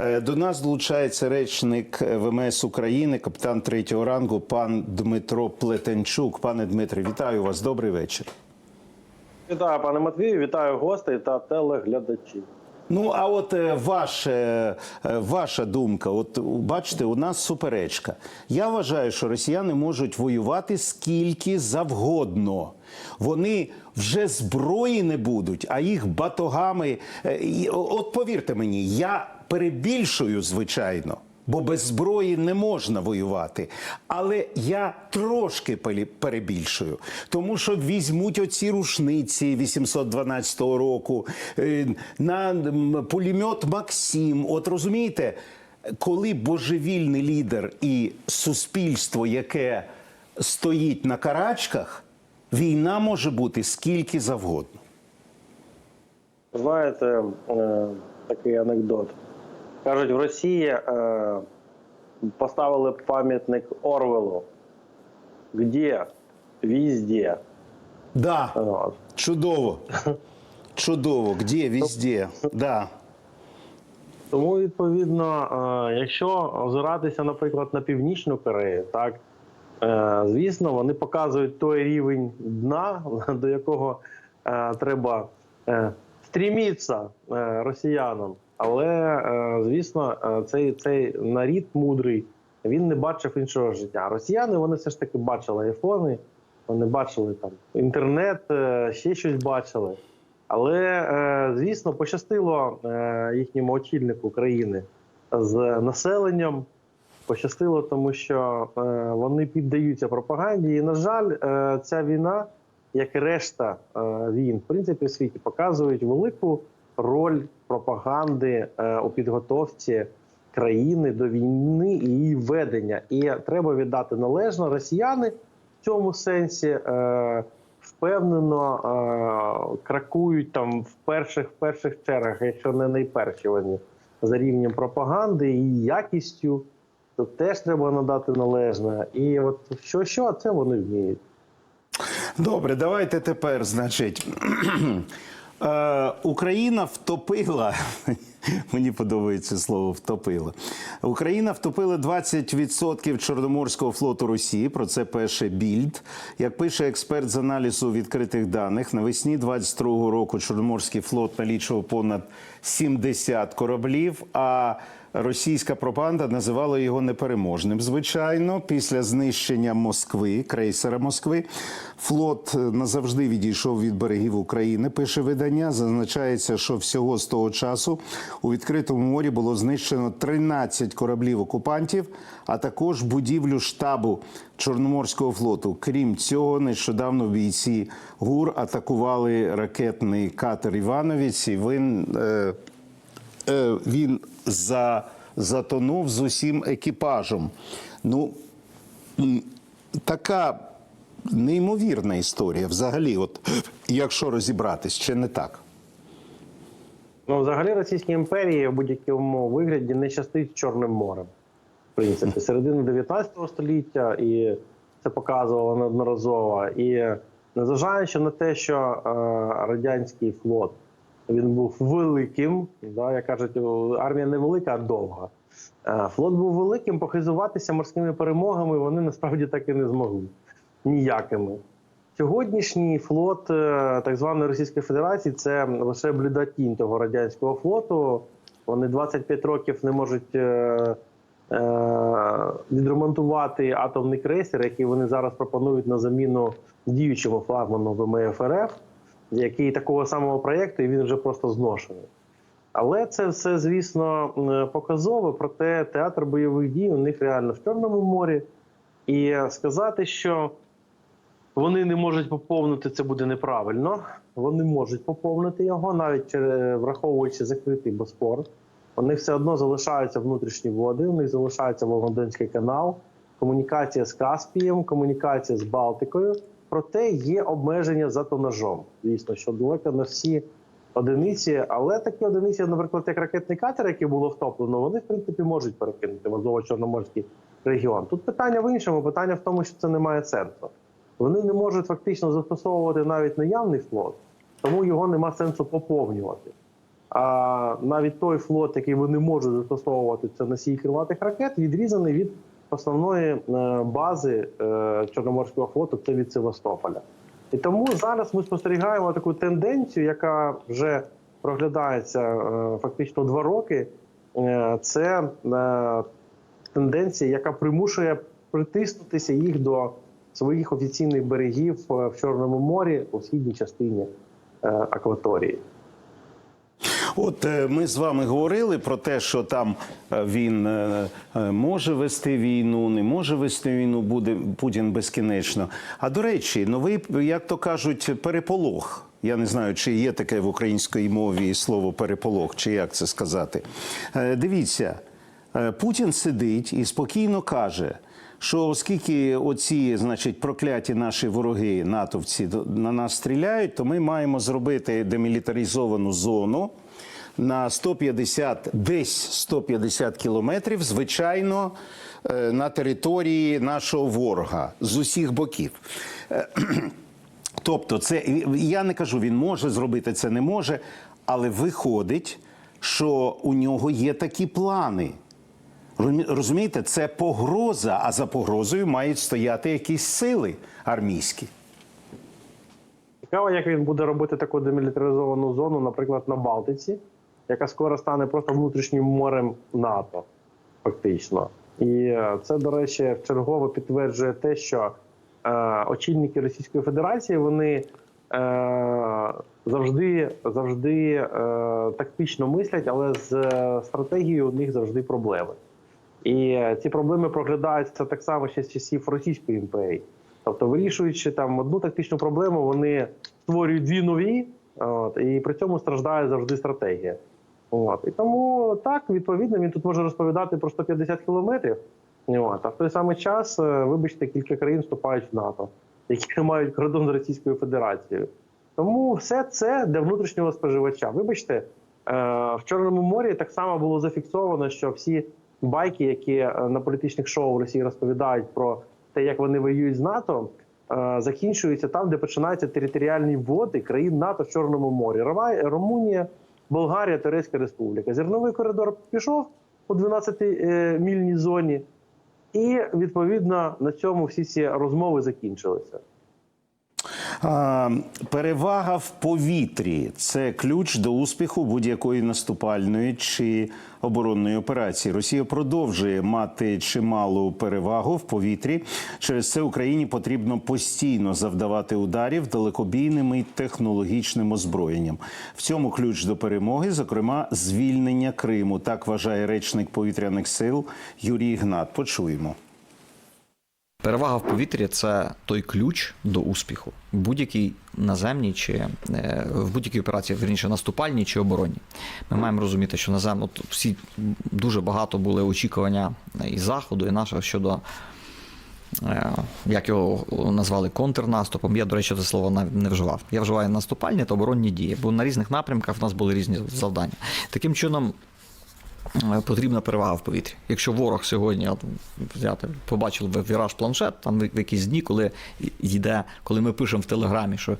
Е, До нас долучається речник ВМС України, капітан третього рангу, пан Дмитро Плетенчук. Пане Дмитре, вітаю вас. Добрий вечір. Вітаю, пане Матвію, вітаю гостей та телеглядачів. Ну, а от е, ваше, е, ваша думка, от бачите, у нас суперечка. Я вважаю, що росіяни можуть воювати скільки завгодно. Вони вже зброї не будуть, а їх батогами. е, От повірте мені, я перебільшую, звичайно. Бо без зброї не можна воювати. Але я трошки перебільшую, тому що візьмуть оці рушниці 812 року е, на пулемет Максим. От розумієте, коли божевільний лідер і суспільство, яке стоїть на карачках, війна може бути скільки завгодно. Знаєте, е, такий анекдот. Кажуть, в Росії е, поставили пам'ятник Орвелу. Где? Везде. Да, От. чудово. Чудово, где, везде. Да. Тому, відповідно, е, якщо озиратися, наприклад, на Північну Корею, так е, звісно, вони показують той рівень дна, до якого е, треба стрімітися росіянам. Але, е, звісно, е, цей, цей нарід мудрий, він не бачив іншого життя. Росіяни вони все ж таки бачили айфони, вони бачили там інтернет, е, ще щось бачили. Але, звісно, пощастило їхньому очільнику країни з населенням. Пощастило, тому що вони піддаються пропаганді. І, на жаль, ця війна, як і решта війн, в принципі, в світі, показують велику роль пропаганди е, у підготовці країни до війни і її ведення. І треба віддати належно росіяни в цьому сенсі. Е, впевнено е, кракують там в перших в перших чергах, якщо не найперші вони за рівнем пропаганди і якістю, то теж треба надати належне. І от що, що це вони вміють. Добре, давайте тепер, значить. Е, Україна втопила. Мені подобається слово втопила. Україна втопила 20% Чорноморського флоту Росії. Про це пише Більд. Як пише експерт з аналізу відкритих даних, навесні 22-го року Чорноморський флот налічував понад 70 кораблів. А Російська пропаганда називала його непереможним. Звичайно, після знищення Москви, крейсера Москви, флот назавжди відійшов від берегів України. Пише видання. Зазначається, що всього з того часу у відкритому морі було знищено 13 кораблів окупантів, а також будівлю штабу Чорноморського флоту. Крім цього, нещодавно бійці ГУР атакували ракетний катер Івановець. І він е, е, він за, затонув з усім екіпажем. Ну, така неймовірна історія взагалі, от, якщо розібратись, чи не так? Ну, взагалі, Російській імперії в будь-якому вигляді не щастить Чорним морем. В принципі, середини 19 століття, і це показувало неодноразово. І незважаючи на те, що е, радянський флот він був великим, да, як кажуть, армія не велика, а довга. Е, флот був великим, похизуватися морськими перемогами вони насправді так і не змогли ніякими. Сьогоднішній флот е, так званої Російської Федерації це лише бліда того радянського флоту. Вони 25 років не можуть е, е, відремонтувати атомний крейсер, який вони зараз пропонують на заміну діючому флагману ВМФ РФ, який такого самого проєкту, і він вже просто зношений. Але це все, звісно, е, показово. Проте театр бойових дій у них реально в Чорному морі. І сказати, що вони не можуть поповнити це буде неправильно. Вони можуть поповнити його, навіть е, враховуючи закритий Боспор. Них все одно залишаються внутрішні води, у них залишається Волгодонський канал, комунікація з Каспієм, комунікація з Балтикою. Проте є обмеження за тонажом. Звісно, що далеко не всі одиниці, але такі одиниці, наприклад, як ракетний катер, який було втоплено, вони в принципі можуть перекинути в Азово-Чорноморський регіон. Тут питання в іншому, питання в тому, що це не має сенсу. Вони не можуть фактично застосовувати навіть наявний флот, тому його нема сенсу поповнювати. а навіть той флот, який вони можуть застосовувати, це носій крилатих ракет, відрізаний від основної е, бази е, Чорноморського флоту, це від Севастополя. І тому зараз ми спостерігаємо таку тенденцію, яка вже проглядається е, фактично два роки. Це тенденція, яка примушує притиснутися їх до своїх офіційних берегів е, в Чорному морі у східній частині е, акваторії. От е, ми з вами говорили про те, що там він може вести війну, не може вести війну, буде Путін безкінечно. А до речі, новий, як то кажуть, переполох. Я не знаю, чи є таке в українській мові слово переполох, чи як це сказати. Дивіться, Путін сидить і спокійно каже. Що оскільки оці, значить, прокляті наші вороги, натовці на нас стріляють, то ми маємо зробити демілітаризовану зону на 150, десь 150 кілометрів, звичайно, е, на території нашого ворога з усіх боків. Е, Тобто, це я не кажу, він може зробити це, не може, але виходить, що у нього є такі плани. Розумі- Розумієте, це погроза, а за погрозою мають стояти якісь сили армійські. Цікаво, як він буде робити таку демілітаризовану зону, наприклад, на Балтиці, яка скоро стане просто внутрішнім морем НАТО, фактично. І е, це, до речі, вчергово підтверджує те, що е, очільники Російської Федерації вони е, завжди, завжди е, тактично мислять, але з е, стратегією у них завжди проблеми. І е, ці проблеми проглядаються так само ще з часів Російської імперії. Тобто, вирішуючи там одну тактичну проблему, вони створюють дві нові, от, і при цьому страждає завжди стратегія. От. І тому так, відповідно, він тут може розповідати про 150 кілометрів. От. А в той самий час, е, вибачте, кілька країн вступають в НАТО, які мають кордон з Російською Федерацією. Тому все це для внутрішнього споживача. Вибачте, е, в Чорному морі так само було зафіксовано, що всі байки, які е, на політичних шоу в Росії розповідають про те, як вони воюють з НАТО, е, закінчуються там, де починаються територіальні води країн НАТО в Чорному морі. Румунія, Болгарія, Турецька Республіка. Зерновий коридор пішов у 12-мільній зоні, і відповідно на цьому всі ці розмови закінчилися. Перевага в повітрі це ключ до успіху будь-якої наступальної чи оборонної операції. Росія продовжує мати чималу перевагу в повітрі. Через це Україні потрібно постійно завдавати ударів далекобійним і технологічним озброєнням. В цьому ключ до перемоги, зокрема, звільнення Криму. Так вважає речник повітряних сил Юрій Гнат. Почуємо. Перевага в повітрі це той ключ до успіху будь-якій наземній чи е, в будь-якій операції, верніше наступальній чи оборонній. Ми маємо розуміти, що назем, от всі дуже багато були очікування і заходу, і нашого щодо. е, Як його назвали контрнаступом, я, до речі, це слово не вживав. Я вживаю наступальні та оборонні дії, бо на різних напрямках в нас були різні завдання. Таким чином, потрібна перевага в повітрі. Якщо ворог сьогодні взяти, побачили ви віраж планшет, там в якісь дні, коли йде, коли ми пишемо в телеграмі, що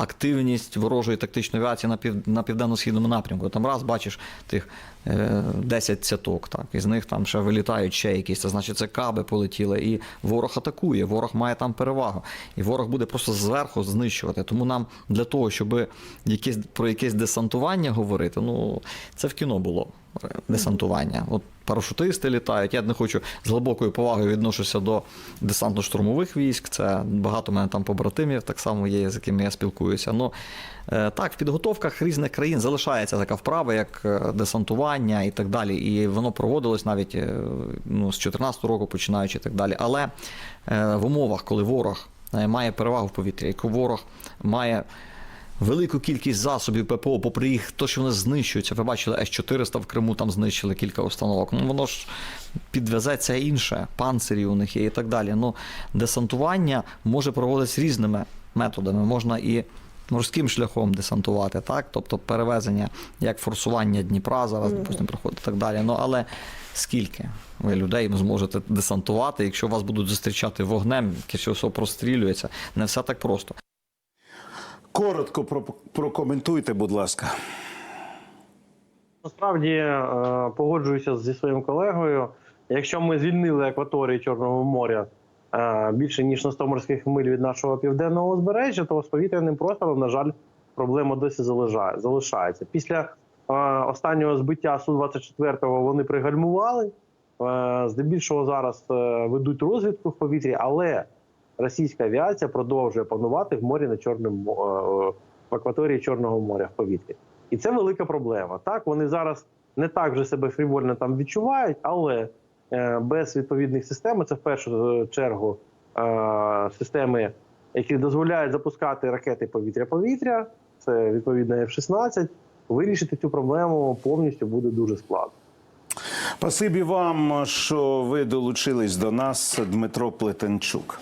активність ворожої тактичної авіації на пів на південно-східному напрямку. Там раз бачиш тих е, 10 цяток, так, із них там ще вилітають ще якісь. Це значить, це каби полетіли, і ворог атакує, ворог має там перевагу. І ворог буде просто зверху знищувати. Тому нам для того, щоб якесь про якесь десантування говорити, ну це в кіно було е, десантування. От парашутисти літають. Я не хочу з глибокою повагою відношуся до десантно-штурмових військ. Це багато мене там побратимів, так само є, з якими я спілкуюся. Ну е, так, в підготовках різних країн залишається така вправа, як е, десантування і так далі. І воно проводилось навіть е, ну, з 2014 року, починаючи і так далі. Але в умовах, коли ворог має перевагу в повітрі, коли ворог має велику кількість засобів ППО, попри їх, то, що вони знищуються. Ви бачили, С-400 в Криму там знищили кілька установок. Ну воно ж підвезеться інше, панцирі у них є і так далі. Ну, десантування може проводитися різними методами. Можна і морським шляхом десантувати, так? Тобто перевезення, як форсування Дніпра зараз, допустимо, проходить і так далі. Ну але скільки ви людей зможете десантувати, якщо вас будуть зустрічати вогнем, якщо все прострілюється, не все так просто. Коротко про- прокоментуйте, будь ласка. Насправді е, погоджуюся зі своїм колегою. Якщо ми звільнили акваторії Чорного моря е, більше ніж на 100 морських миль від нашого південного узбережжя, то з повітряним простором, на жаль, проблема досі залишається. Після е, останнього збиття су 24 вони пригальмували. Здебільшого зараз ведуть розвідку в повітрі, але російська авіація продовжує панувати в морі на Чорному е, в акваторії Чорного моря в повітрі. І це велика проблема. Так, вони зараз не так вже себе фрівольно там відчувають, але е, без відповідних систем, це в першу чергу е, системи, які дозволяють запускати ракети повітря-повітря, це відповідно F-16, вирішити цю проблему повністю буде дуже складно. Спасибі вам, що ви долучились до нас, Дмитро Плетенчук.